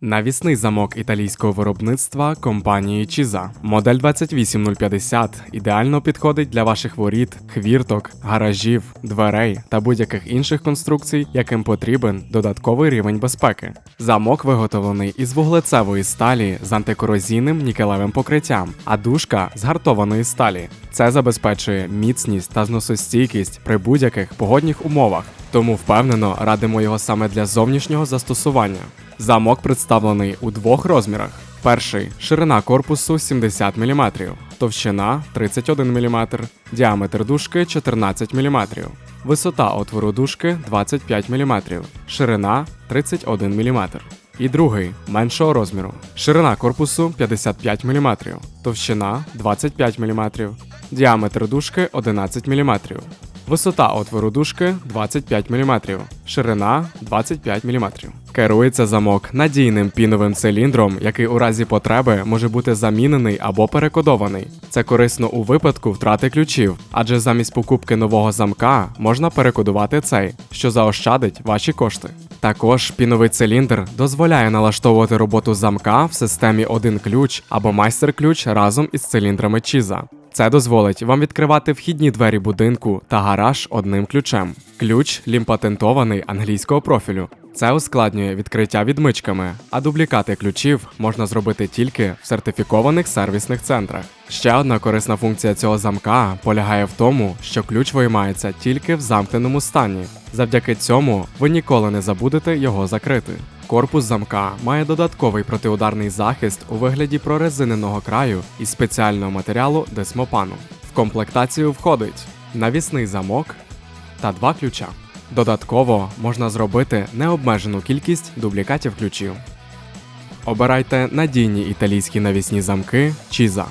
Навісний замок італійського виробництва компанії Чіза. Модель 28050 ідеально підходить для ваших воріт, хвірток, гаражів, дверей та будь-яких інших конструкцій, яким потрібен додатковий рівень безпеки. Замок виготовлений із вуглецевої сталі з антикорозійним нікелевим покриттям, а дужка з гартованої сталі. Це забезпечує міцність та зносостійкість при будь-яких погодних умовах, тому впевнено радимо його саме для зовнішнього застосування. Замок представлений у двох розмірах. Перший ширина корпусу 70 мм, товщина 31 мм, діаметр дужки 14 мм, висота отвору дужки 25 мм, ширина 31 мм. І другий меншого розміру. Ширина корпусу 55 мм, товщина 25 мм, діаметр дужки 11 мм, Висота отвору дужки 25 мм, ширина 25 мм. Керується замок надійним піновим циліндром, який у разі потреби може бути замінений або перекодований. Це корисно у випадку втрати ключів, адже замість покупки нового замка можна перекодувати цей, що заощадить ваші кошти. Також піновий циліндр дозволяє налаштовувати роботу замка в системі один ключ або майстер-ключ разом із циліндрами Чіза. Це дозволить вам відкривати вхідні двері будинку та гараж одним ключем. Ключ лімпатентований англійського профілю. Це ускладнює відкриття відмичками, а дублікати ключів можна зробити тільки в сертифікованих сервісних центрах. Ще одна корисна функція цього замка полягає в тому, що ключ виймається тільки в замкненому стані. Завдяки цьому ви ніколи не забудете його закрити. Корпус замка має додатковий протиударний захист у вигляді прорезиненого краю із спеціального матеріалу десмопану. В комплектацію входить навісний замок та два ключа. Додатково можна зробити необмежену кількість дублікатів ключів. Обирайте надійні італійські навісні замки Чіза.